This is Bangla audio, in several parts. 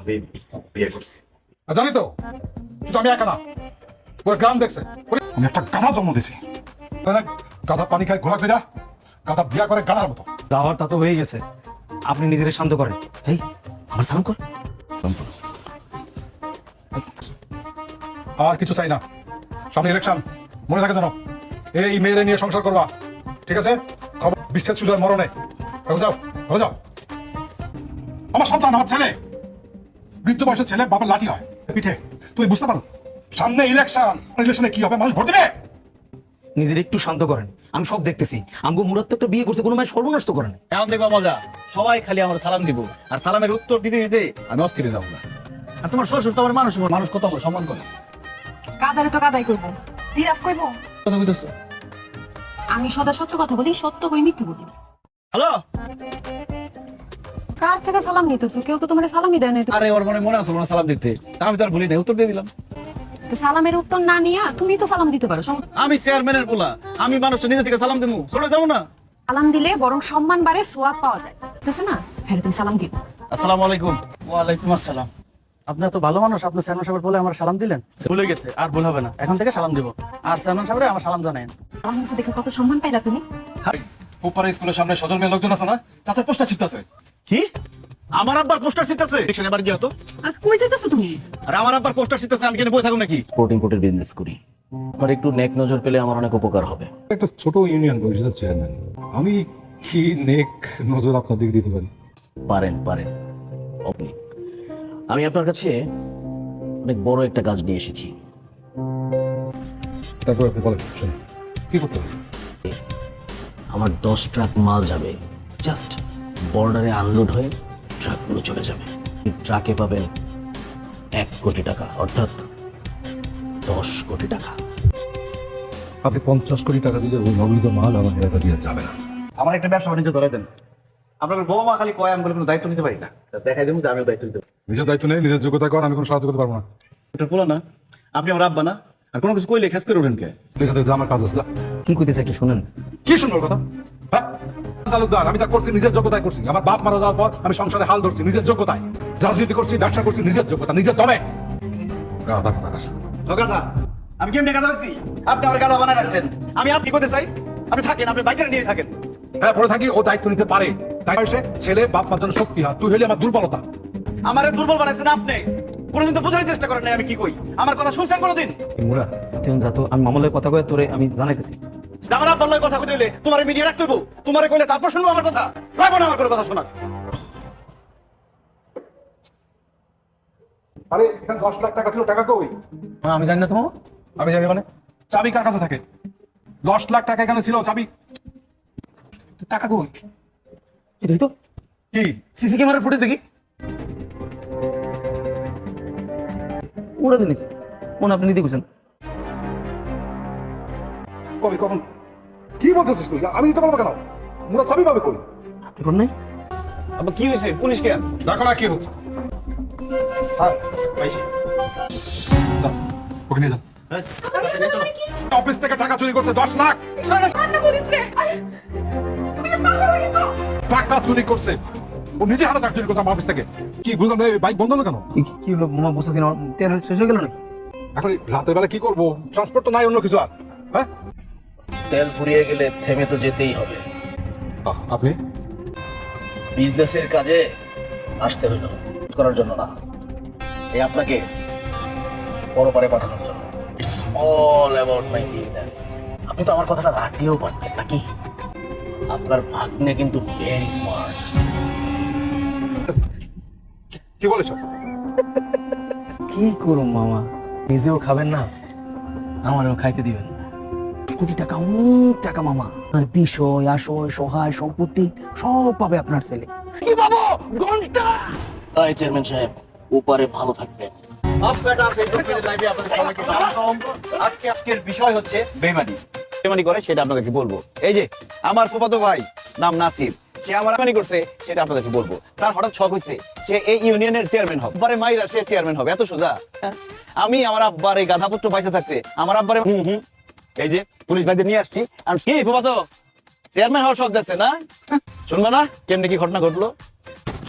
আমি বিয়ে করছি। আর জানি তো শুধু আমি একা না পুরো গ্রাম দেখছে। আমি একটা গাধা জন্ম দিছি গাধা পানি খায় ঘোরা ফেরা গাধা বিয়া করে গাধার মতো। যাওয়ার তা তো হয়ে গেছে। আপনি নিজেরে শান্ত করেন। এই আমার কর। আর কিছু চাই না। সামনে ইলেকশন মনে থাকে জানো এই মেয়েরে নিয়ে সংসার করবা। ঠিক আছে? খবর বিশ্বাস শুধু মরণে। যাও ঘরে যাও। আমার সন্তান আমার ছেলে। বৃদ্ধ বয়সের ছেলে বাবার লাঠি হয়। পিঠে। তুমি বুঝতে পারো? সামনে ইলেকশন ইলেকশনে কি হবে? মানুষ ভোট দেবে? নিজের একটু শান্ত করেন। আমি সব দেখতেছি। আমগো মুরাদ তো একটা বিয়ে করছে কোনো মায়ের সর্বনাশ তো করে নাই। এখন দেখবা মজা। সবাই খালি আমার সালাম দিব। আর সালামের উত্তর দিতে দিতে আমি অস্থির যাব না। আর তোমার শ্বশুর তো আমার মানুষ মানুষ কত আমার সম্মান করে। কাদারে তো কাদাই কইব জিরাফ কইব? কথা কইতেছো? আমি সদা সত্য কথা বলি সত্য কই মিথ্যে বলি। হ্যালো? কার থেকে সালাম নিতেছো কেউ তো তোমার সালামই দেয় না আরে ওর মনে মনে আছে মনে সালাম দিতে। আমি তো আর ভুলি নাই উত্তর দিয়ে দিলাম। সালামের উত্তর না নিয়া তুমি তো সালাম দিতে পারো আমি চেয়ারম্যানের পোলা আমি মানুষটা নিজে থেকে সালাম দেবো চলে যাব না। সালাম দিলে বরং সম্মান বাড়ে সোয়াব পাওয়া যায়। না? হ্যাঁ তুমি সালাম দিও। আসসালামু আলাইকুম। ওয়ালাইকুম আসসালাম। আপনার তো ভালো মানুষ আপনার স্যারমান সাহেব বলে আমার সালাম দিলেন? ভুলে গেছে আর ভুল হবে না। এখন থেকে সালাম দিব। আর স্যারমান সাহেব আমার সালাম জানায়েন সালাম দেখে কত সম্মান পাইলা তুমি? উপরে স্কুলের সামনে সজল মেয়ে লোকজন আছে না? চাচার পোস্টার ছিটতেছে। কি? আমার আব্বার পোস্টার শিখতেছে এবার যেহেতু আর কই যাইতেছো তুমি? আর আমার আব্বার পোস্টার শিখতেছে আমি কেন বই থাকুন নাকি? স্পোর্ট ইম্পোর্টের বিজনেস করি। আমার একটু নেক নজর পেলে আমার অনেক উপকার হবে। একটা ছোট ইউনিয়ন পরিষদের চেয়ারম্যান আমি কি নেক নজর আপনার দিকে দিতে পারি? পারেন পারেন। আপনি আমি আপনার কাছে অনেক বড় একটা কাজ নিয়ে এসেছি। তারপর আপনি বলেন শুনুন কি করতে হবে? আমার দশ ট্রাক মাল যাবে। জাস্ট বর্ডারে আনলোড হয়ে ট্রাকগুলো চলে যাবে। ট্রাকে পাবেন এক কোটি টাকা অর্থাৎ দশ কোটি টাকা। আপনি পঞ্চাশ কোটি টাকা দিলে ওই অবৈধ মাল আমার এলাকা দিয়ে যাবে না। আমার একটা ব্যবসা বাণিজ্য ধরে দেন। আপনার বউ মা খালি কয় আমি বলে কোনো দায়িত্ব নিতে পারি না। দেখাই দেবো যে আমিও দায়িত্ব নিতে পারি। নিজের দায়িত্ব নেই নিজের যোগ্যতা কর আমি কোনো সাহায্য করতে পারব না। এটা বলো না আপনি আমার আব্বা না? আর কোনো কিছু কইলে খেস করে ওঠেন কে? থেকে যা আমার কাজ আছে। কি কইতেছে একটু শুনেন। কি সুন্দর কথা? হ্যাঁ? তালুকদার আমি যা করছি নিজের যোগ্যতায় করছি। আমার বাপ মারা যাওয়ার পর আমি সংসারে হাল ধরছি নিজের যোগ্যতায়। রাজনীতি করছি ব্যবসা করছি নিজের যোগ্যতা নিজের দমে। গাধা কোথাকার। গাদা আমি কেমনে গাদা হচ্ছি আপনি আমার গাদা বানায় রাখছেন। আমি আপনি করতে চাই আপনি থাকেন আপনি বাইকে নিয়ে থাকেন। হ্যাঁ পরে থাকি ও দায়িত্ব নিতে পারে। তাই ছেলে বাপ মার জন্য শক্তি হয় তুই হলে আমার দুর্বলতা। আমার দুর্বল বানাইছেন আপনি। কোনোদিন তো বোঝার চেষ্টা করেন নাই আমি কি কই। আমার কথা শুনছেন কোনোদিন? মুরাদ তুই যা তো আমি মামলের কথা কয়ে তোরে আমি জানাইতেছি। আমার আব্বার লগে কথা কইতে হইলে তোমার মিডিয়া রাখতে হইব। তোমারে কইলে তারপর শুনব আমার কথা। লাগবো না আমার কোনো কথা শোনার। আরে এখানে দশ লাখ টাকা ছিল টাকা কই? আমি জানি না তো মামা আমি জানি মানে? চাবি কার কাছে থাকে? দশ লাখ টাকা এখানে ছিল চাবি। টাকা কই? কি তো? কি? সিসি ক্যামেরার ফুটেজ দেখি। উড়া দিনিস মনে আপনি নিতে গেছেন। কবি কখন? কি বলতেছিস তুই? আমি নিতে পারব কেন? মোরা চাবি পাবে কই? আপনি কোন নাই? আবার কি হয়েছে পুলিশ কেন দেখো না কি হচ্ছে। স্যার পাইছি। দাও, ওকে নিয়ে যাও। অফিস থেকে টাকা চুরি করছে দশ লাখ। কান্না বলিস রে আরে, তুমি পাগল হয়ে গেছো। টাকা চুরি করছে। ও নিজে হাতে টাকা চুরি করছে আমার অফিস থেকে। কি বুঝলাম না বাইক বন্ধ হলো কেন? কি কি হলো? মামা বুঝতেছি না তেল শেষ হয়ে গেল নাকি? এখন রাতের বেলা কি করব? ট্রান্সপোর্ট তো নাই অন্য কিছু আর। হ্যাঁ? তেল ফুরিয়ে গেলে থেমে তো যেতেই হবে। আপনি? বিজনেসের কাজে আসতে হইল করার জন্য না। এই আপনাকে পরপারে পাঠানোর জন্য। It's all about my business আপনি তো আমার কথাটা রাখলেও পারতেন নাকি? আপনার ভাগ্নে কিন্তু ভেরি স্মার্ট কি বলেছ? কি করুম মামা? নিজেও খাবেন না আমারও খাইতে দিবেন। কোটি টাকা অনেক টাকা মামা। আর বিষয় আশয় সহায় সম্পত্তি সব পাবে আপনার ছেলে। কি পাবো ঘণ্টা! তাই চেয়ারম্যান সাহেব ওপারে ভালো থাকবেন আপনারা ফেসবুক পেজে লাইভে আপনাদের সবাইকে স্বাগতম আজকে আজকের বিষয় হচ্ছে বেমানি বেমানি করে সেটা আপনাদেরকে বলব। এই যে আমার ফুফাতো ভাই নাম নাসির। সে আমার করছে সেটা আপনাদেরকে বলব। তার হঠাৎ শখ হয়েছে সে এই ইউনিয়নের চেয়ারম্যান হবে। পরে মাইরা সে চেয়ারম্যান হবে এত সোজা? আমি আমার আব্বার এই গাধাপুত্র পয়সা থাকতে আমার আব্বারে হুম হুম। এই যে পুলিশ ভাইদের নিয়ে আসছি। আর কি ফুফাতো? চেয়ারম্যান হওয়ার শখ দেখছে না? শুনবে না কেমনি কি ঘটনা ঘটলো?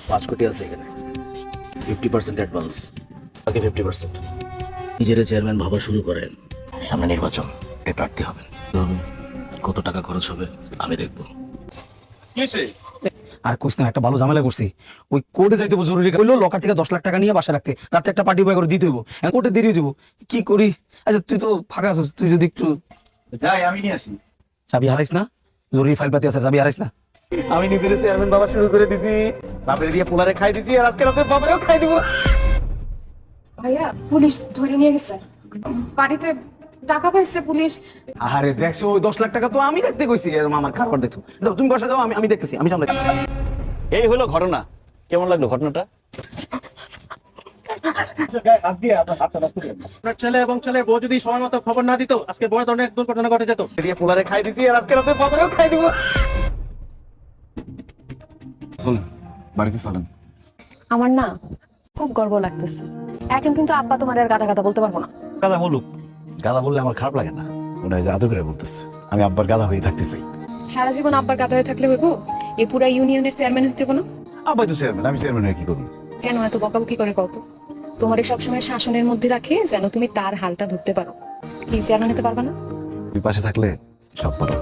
পাঁচ কোটি আছে এখানে। ফিফটি পার্সেন্ট অ্যাডভান্স বাকি ফিফটি পার্সেন্ট নিজেরা চেয়ারম্যান ভাবা শুরু করেন। সামনে নির্বাচন প্রার্থী হবেন। কত টাকা খরচ হবে আমি দেখব। আর কইস না একটা ভালো ঝামেলা করছি ওই কোর্টে যাইতে হইবো জরুরি কইলো লকার থেকে দশ লাখ টাকা নিয়ে বাসা রাখতে। রাতে একটা পার্টি বয় করে দিতে হইব। এখন কোর্টে দেরি হয়ে যাব। কি করি? আচ্ছা তুই তো ফাঁকা আছিস তুই যদি একটু যাই আমি নিয়ে আসি। চাবি হারাইস না? জরুরি ফাইল পাতি আছে চাবি হারাইস না? আমি নিজের চেয়ারম্যান বাবা শুরু করে দিছি। বাপের দিয়ে পোলারে খাই দিছি আর আজকে রাতে বাবারেও খাই দিব। ভাইয়া পুলিশ ধরে নিয়ে গেছে। বাড়িতে টাকা পাইছে পুলিশ। আরে দেখছ ওই দশ লাখ টাকা তো আমি রাখতে কইছি। আমার কারবার দেখছ। তুমি বসে যাও আমি আমি দেখতেছি আমি সামনে এই হলো ঘটনা। কেমন লাগল ঘটনাটা? ছেলে এবং ছেলের বউ যদি সময় মতো খবর না দিত আজকে বড় ধরনের এক দুর্ঘটনা ঘটে যেত। পোলারে খাই দিছি আর আজকে রাতে বাবারেও খাই দিব। চলেন বাড়িতে চলেন। আমার না খুব গর্ব লাগতেছে। এখন কিন্তু আব্বা তোমার আর গাদা গাদা বলতে পারব না। গাদা বলুক গাদা বললে আমার খারাপ লাগে না। মনে হয় যে আদর করে বলতেছে। আমি আব্বার গাদা হয়ে থাকতে চাই। সারা জীবন আব্বার গাদা হয়ে থাকলে হইব? এই পুরা ইউনিয়নের চেয়ারম্যান হতে কোনো? আব্বাই তো চেয়ারম্যান আমি চেয়ারম্যান হয়ে কি করব? কেন এত বকাবকি করে কত তোমার সবসময় শাসনের মধ্যে রাখে যেন তুমি তার হালটা ধরতে পারো। কি চেয়ারম্যান হতে পারবা না? তুমি পাশে থাকলে সব পারো